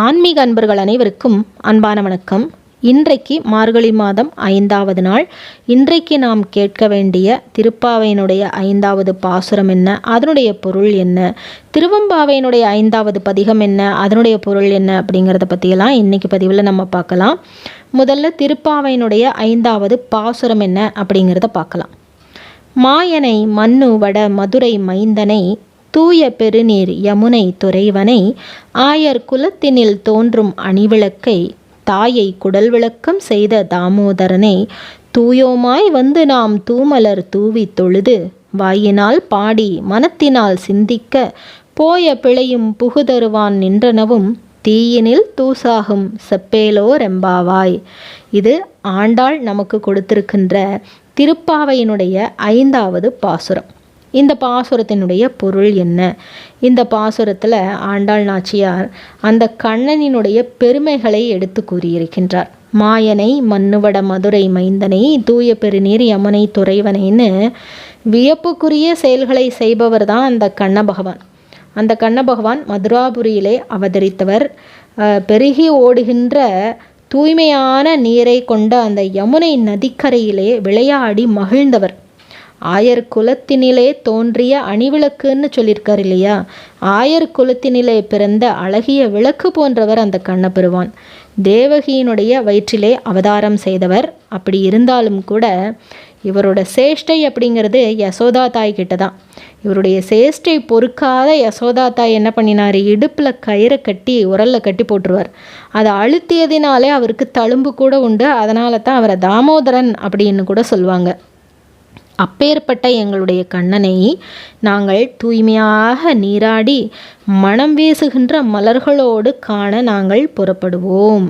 ஆன்மீக அன்பர்கள் அனைவருக்கும் அன்பான வணக்கம். இன்றைக்கு மார்கழி மாதம் ஐந்தாவது நாள். இன்றைக்கு நாம் கேட்க வேண்டிய திருப்பாவையினுடைய ஐந்தாவது பாசுரம் என்ன? அதனுடைய பொருள் என்ன? திருவம்பாவையினுடைய ஐந்தாவது பதிகம் என்ன? அதனுடைய பொருள் என்ன? அப்படிங்கிறத பற்றியெல்லாம் இன்றைக்கி பதிவில் நம்ம பார்க்கலாம். முதல்ல திருப்பாவையினுடைய ஐந்தாவது பாசுரம் என்ன? அப்படிங்கிறத பார்க்கலாம். மாயனை மண்ணு வட மதுரை மைந்தனை தூய பெருநீர் யமுனை துறைவனை ஆயர் குலத்தினில் தோன்றும் அணிவிளக்கை தாயை குடல் விளக்கம் செய்த தாமோதரனை தூயோமாய் வந்து நாம் தூமலர் தூவி தொழுது வாயினால் பாடி மனத்தினால் சிந்திக்க போய பிழையும் புகுதருவான் நின்றனவும் தீயினில் தூசாகும் செப்பேலோ ரெம்பாவாய் இது ஆண்டாள் நமக்கு கொடுத்திருக்கின்ற திருப்பாவையினுடைய ஐந்தாவது பாசுரம். இந்த பாசுரத்தினுடைய பொருள் என்ன? இந்த பாசுரத்தில் ஆண்டாள் நாச்சியார் அந்த கண்ணனினுடைய பெருமைகளை எடுத்து கூறியிருக்கின்றார். மாயனை மண்ணுவட மதுரை மைந்தனை தூய பெருநீர் யமுனை துறைவனைன்னு வியப்புக்குரிய செயல்களை செய்பவர் தான் அந்த கண்ண பகவான் அந்த கண்ண பகவான் மதுராபுரியிலே அவதரித்தவர். பெருகி ஓடுகின்ற தூய்மையான நீரை கொண்ட அந்த யமுனை நதிக்கரையிலே விளையாடி மகிழ்ந்தவர். ஆயர் குலத்தினிலே தோன்றிய அணிவிளக்குன்னு சொல்லியிருக்கார் இல்லையா? ஆயர் குலத்தினிலே பிறந்த அழகிய விளக்கு போன்றவர் அந்த கண்ணபெருவான் தேவகியினுடைய வயிற்றிலே அவதாரம் செய்தவர். அப்படி இருந்தாலும் கூட இவரோட சேஷ்டை அப்படிங்கிறது யசோதா தாய் கிட்ட தான் இவருடைய சேஷ்டை பொறுக்காத யசோதா தாய் என்ன பண்ணினார்? இடுப்பில் கயிறை கட்டி உரலில் கட்டி போட்டுருவார். அதை அழுத்தியதினாலே அவருக்கு தழும்பு கூட உண்டு. அதனால தான் அவரை தாமோதரன் அப்படின்னு கூட சொல்லுவாங்க. அப்பேற்பட்ட எங்களுடைய கண்ணனை நாங்கள் தூய்மையாக நீராடி மனம் வீசுகின்ற மலர்களோடு காண நாங்கள் புறப்படுவோம்.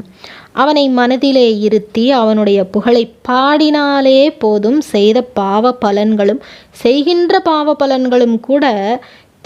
அவனை மனதிலே இருத்தி அவனுடைய புகழை பாடினாலே போதும் செய்த பாவ பலன்களும் செய்கின்ற பாவ பலன்களும் கூட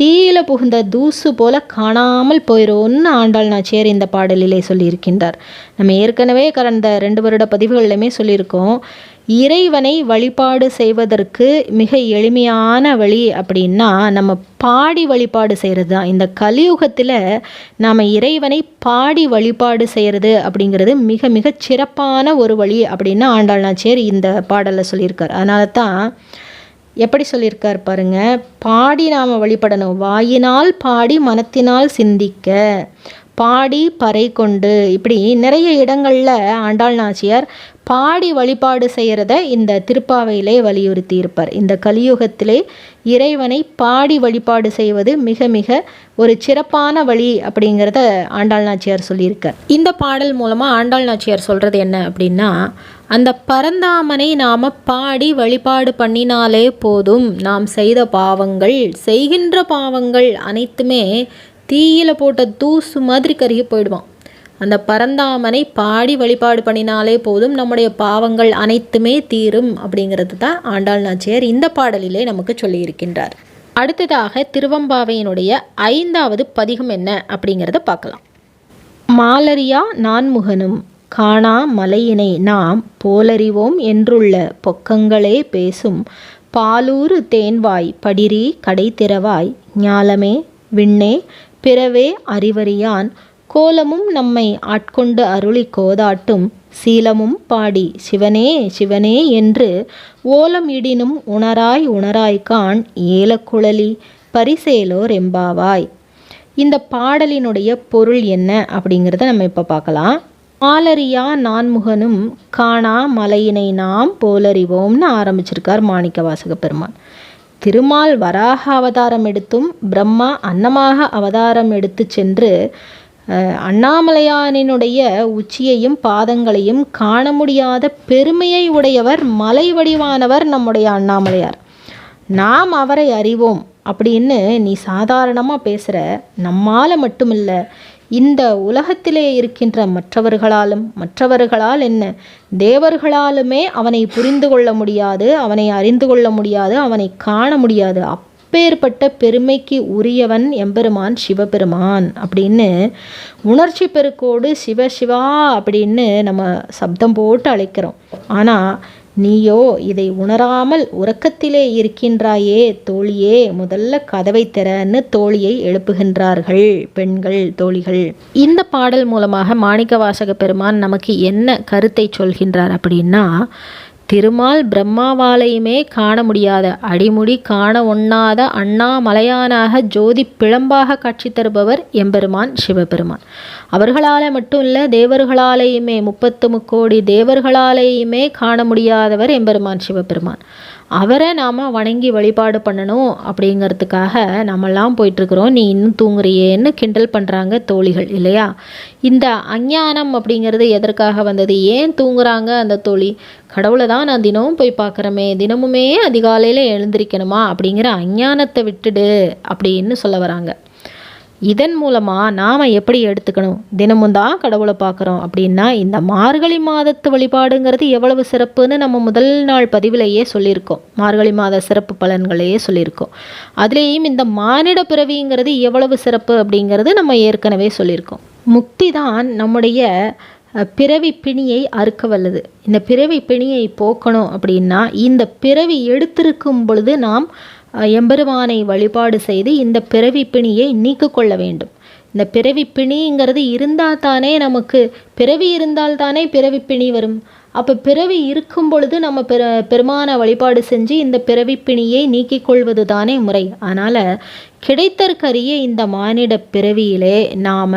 தீயில புகுந்த தூசு போல காணாமல் போயிடும்னு ஆண்டாள் நாச்சியார் இந்த பாடலிலே சொல்லியிருக்கின்றார். நம்ம ஏற்கனவே கடந்த ரெண்டு வருட பதிவுகளிலுமே சொல்லியிருக்கோம். இறைவனை வழிபாடு செய்வதற்கு மிக எளிமையான வழி அப்படின்னா நம்ம பாடி வழிபாடு செய்கிறது தான். இந்த கலியுகத்தில் நாம் இறைவனை பாடி வழிபாடு செய்கிறது அப்படிங்கிறது மிக மிக சிறப்பான ஒரு வழி அப்படின்னு ஆண்டாள் நாச்சியர் இந்த பாடலில் சொல்லியிருக்கார். அதனால தான் எப்படி சொல்லியிருக்கார் பாருங்க பாடி நாம் வழிபடணும். வாயினால் பாடி மனத்தினால் சிந்திக்க. பாடி பறை கொண்டு. இப்படி நிறைய இடங்களில் ஆண்டாள் நாச்சியார் பாடி வழிபாடு செய்கிறத இந்த திருப்பாவையிலே வலியுறுத்தி இருப்பார் இந்த கலியுகத்திலே இறைவனை பாடி வழிபாடு செய்வது மிக மிக ஒரு சிறப்பான வழி அப்படிங்கிறத ஆண்டாள் நாச்சியார் சொல்லியிருக்கார். இந்த பாடல் மூலமாக ஆண்டாள் நாச்சியார் சொல்கிறது என்ன அப்படின்னா அந்த பரந்தாமனை நாம் பாடி வழிபாடு பண்ணினாலே போதும். நாம் செய்த பாவங்கள் செய்கின்ற பாவங்கள் அனைத்துமே தீயில போட்ட தூசு மாதிரி கருகி போயிடுவான். அந்த பரந்தாமனை பாடி வழிபாடு பண்ணினாலே போதும் நம்முடைய பாவங்கள் அனைத்துமே தீரும் அப்படிங்கிறது தான் ஆண்டாள் நாச்சியார் இந்த பாடலிலே நமக்கு சொல்லியிருக்கின்றார். அடுத்ததாக திருவம்பாவையினுடைய ஐந்தாவது பதிகம் என்ன அப்படிங்கிறத பார்க்கலாம். மாலரியா நான்முகனும் காணா மலையினை நாம் போலறிவோம் என்றுள்ள பொக்கங்களே பேசும் பாலூறு தேன்வாய் படிரி கடை திறவாய் ஞாலமே விண்ணே பிறவே அறிவறியான். கோலமும் நம்மை ஆட்கொண்டு அருளி கோதாட்டும். சீலமும் பாடி சிவனே சிவனே என்று ஓலம் இடினும் உணராய் உணராய் காண் ஏலக்குழலி பரிசேலோர் எம்பாவாய். இந்த பாடலினுடைய பொருள் என்ன அப்படிங்கிறத நம்ம இப்போ பார்க்கலாம். ஆலரியா நான்முகனும் காணா மலையினை நாம் போலறிவோம்னு ஆரம்பிச்சிருக்கார் மாணிக்க வாசக பெருமான். திருமால் வராக அவதாரம் எடுத்தும் பிரம்மா அன்னமாக அவதாரம் எடுத்து சென்று அஹ், அண்ணாமலையானினுடைய உச்சியையும் பாதங்களையும் காண முடியாத பெருமையை உடையவர் மலை வடிவானவர் நம்முடைய அண்ணாமலையார். நாம் அவரை அறிவோம் அப்படின்னு நீ சாதாரணமாக பேசுகிற நம்மால் மட்டுமில்லை இந்த உலகத்திலே இருக்கின்ற மற்றவர்களாலும் மற்றவர்களால் என்ன? தேவர்களாலுமே அவனை புரிந்து கொள்ள முடியாது அவனை அறிந்து கொள்ள முடியாது அவனை காண முடியாது. அப்பேற்பட்ட பெருமைக்கு உரியவன் எம்பெருமான் சிவபெருமான் அப்படின்னு உணர்ச்சி பெருக்கோடு சிவ சிவா அப்படின்னு நம்ம சப்தம் போட்டு அழைக்கிறோம். ஆனால் நீயோ இதை உணராமல் உறக்கத்திலே இருக்கின்றாயே தோழியே முதல்ல கதவை திறன்னு தோழியை எழுப்புகின்றார்கள் பெண்கள் தோழிகள். இந்த பாடல் மூலமாக மாணிக்க வாசக பெருமான் நமக்கு என்ன கருத்தை சொல்கின்றார் அப்படின்னா திருமால் பிரம்மாவாலையுமே காண முடியாத அடிமுடி காண ஒண்ணாத அண்ணாமலையானாக ஜோதி பிழம்பாக காட்சி தருபவர் எம்பெருமான் சிவபெருமான். அவர்களால் மட்டும் இல்லை தேவர்களாலேயுமே முப்பத்து முக்கோடி தேவர்களாலேயுமே காண முடியாதவர் எம்பெருமான் சிவபெருமான். அவரை நாம் வணங்கி வழிபாடு பண்ணணும் அப்படிங்கிறதுக்காக நம்மெல்லாம் போயிட்டுருக்குறோம். நீ இன்னும் தூங்குறியேன்னு கிண்டல் பண்ணுறாங்க தோழிகள் இல்லையா? இந்த அஞ்ஞானம் அப்படிங்கிறது எதற்காக வந்தது? ஏன் தூங்குறாங்க அந்த தோழி? கடவுளை தான் நான் தினமும் போய் பார்க்குறமே தினமுமே அதிகாலையில் எழுந்திருக்கணுமா அப்படிங்கிற அஞ்ஞானத்தை விட்டுடு அப்படின்னு சொல்ல வராங்க. இதன் மூலமாக நாம் எப்படி எடுத்துக்கணும்? தினமும் தான் கடவுளை பார்க்குறோம். அப்படின்னா இந்த மார்கழி மாதத்து வழிபாடுங்கிறது எவ்வளவு சிறப்புன்னு நம்ம முதல் நாள் பதிவிலேயே சொல்லியிருக்கோம். மார்கழி மாத சிறப்பு பலன்களையே சொல்லியிருக்கோம். அதுலேயும் இந்த மானிட பிறவிங்கிறது எவ்வளவு சிறப்பு அப்படிங்கிறது நம்ம ஏற்கனவே சொல்லியிருக்கோம். முக்தி தான் நம்முடைய பிறவி பிணியை அறுக்க வல்லது. இந்த பிறவி பிணியை போக்கணும் அப்படின்னா இந்த பிறவி எடுத்திருக்கும் பொழுது நாம் எம்பெருமானை வழிபாடு செய்து இந்த பிறவி பிணியை நீக்கிக்கொள்ள கொள்ள வேண்டும். இந்த பிறவி பிணிங்கிறது இருந்தால் தானே நமக்கு பிறவி இருந்தால் தானே பிறவி பிணி வரும். அப்போ பிறவி இருக்கும் பொழுது நம்ம பெரு பெருமான வழிபாடு செஞ்சு இந்த பிறவி பிணியை நீக்கிக் கொள்வது தானே முறை. அதனால் கிடைத்தற்கரிய இந்த மானிட பிறவியிலே நாம்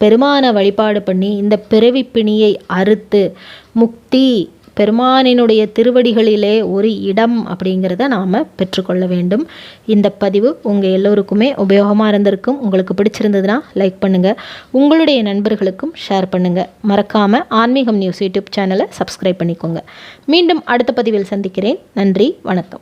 பெருமான வழிபாடு பண்ணி இந்த பிறவி பிணியை அறுத்து முக்தி பெருமானினுடைய திருவடிகளிலே ஒரு இடம் அப்படிங்கிறத நாம் பெற்றுக்கொள்ள வேண்டும். இந்த பதிவு உங்கள் எல்லோருக்குமே உபயோகமாக இருந்திருக்கும். உங்களுக்கு பிடிச்சிருந்ததுன்னா லைக் பண்ணுங்கள் உங்களுடைய நண்பர்களுக்கும் ஷேர் பண்ணுங்கள் மறக்காமல் ஆன்மீகம் நியூஸ் யூடியூப் சேனலை சப்ஸ்கிரைப் பண்ணிக்கோங்க. மீண்டும் அடுத்த பதிவில் சந்திக்கிறேன். நன்றி வணக்கம்.